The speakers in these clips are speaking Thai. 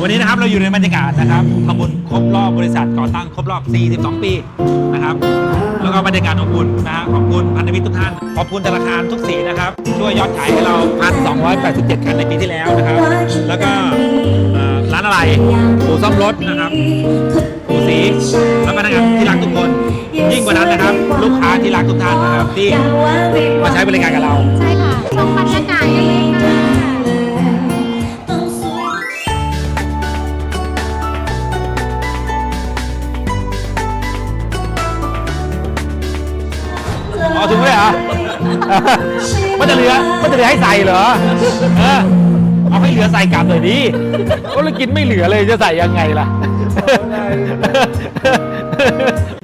วันนี้นะครับเราอยู่ในบรรยากาศนะครับขบวนครบรอบบริษัทก่อตั้งครบรอบ 42 ปีนะครับแล้วก็บรรยากาศอบอุ่นะฮะขอบคุณพันธมิตรทุกท่านขอบคุณธนาคารทุกสีนะครับช่วยยอดขายให้เรา1,287คันในปีที่แล้วนะครับ แล้วก็ร้านอะไรอู่ซ่อมรถนะครับอู่สีแล้วก็นักงานที่รักทุกคน ยิ่งกว่านั้นนะครับ ลูกค้าที่รักทุกท่านนะครับที่มาใช้บริการกับเรา ใช่ค่ะชมบรรยากาศกันเลย ค่ะเอาถุงเลยเหรอ มันจะเหลือ มันจะเหลือให้ใส่เหรอ เออ เอาให้เหลือใส่กลับเลยดิก็เลยกินไม่เหลือเลยจะใส่ยังไงล่ะ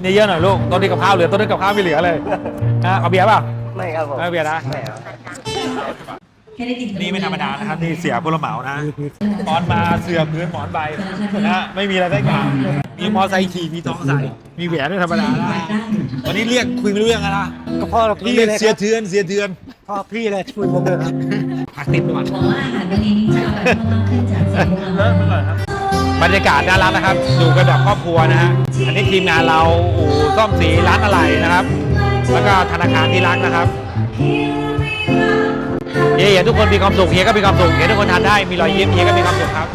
นี่เยอะหน่อยลูกต้นนี้กับข้าวเหลือต้นนี้กับข้าวไม่เหลือเลยอะเอาเบียร์เปล่าไม่ครับผมเอาเบียร์นะไม่ครับนี่ไม่ธรรมดานะครับนี่เสียผู้รับเหมานะตอนมาเสือพื้นหมอนใบนะไม่มีอะไรได้กล่าวมีมอไซค์ขี่มีทองใส่มีแหวนไม่ธรรมดานะวันนี้เรียกคุยไม่รู้เรื่องอะไรนะก็พ่อพี่พี่เลยเสียเทือนเสียเทือน พ่อพี่เลยช่วยผมเลยครับผักติดด่วนบอกว่าอาหารวันนี้จะอร่อยมากขึ้นจากเสียงของเราบรรยากาศน่ารักนะครับ อยู่กันแบบครอบครัวนะฮะอันนี้ทีมงานเราอู่ซ่อมสีร้านอะไรนะครับ แล้วก็ธนาคารที่รักนะครับเฮียเห็นทุกคนมีความสุขเฮียก็มีความสุขเห็นทุกคนทานได้มีรอยยิ้มเฮียก็มีความสุขครับ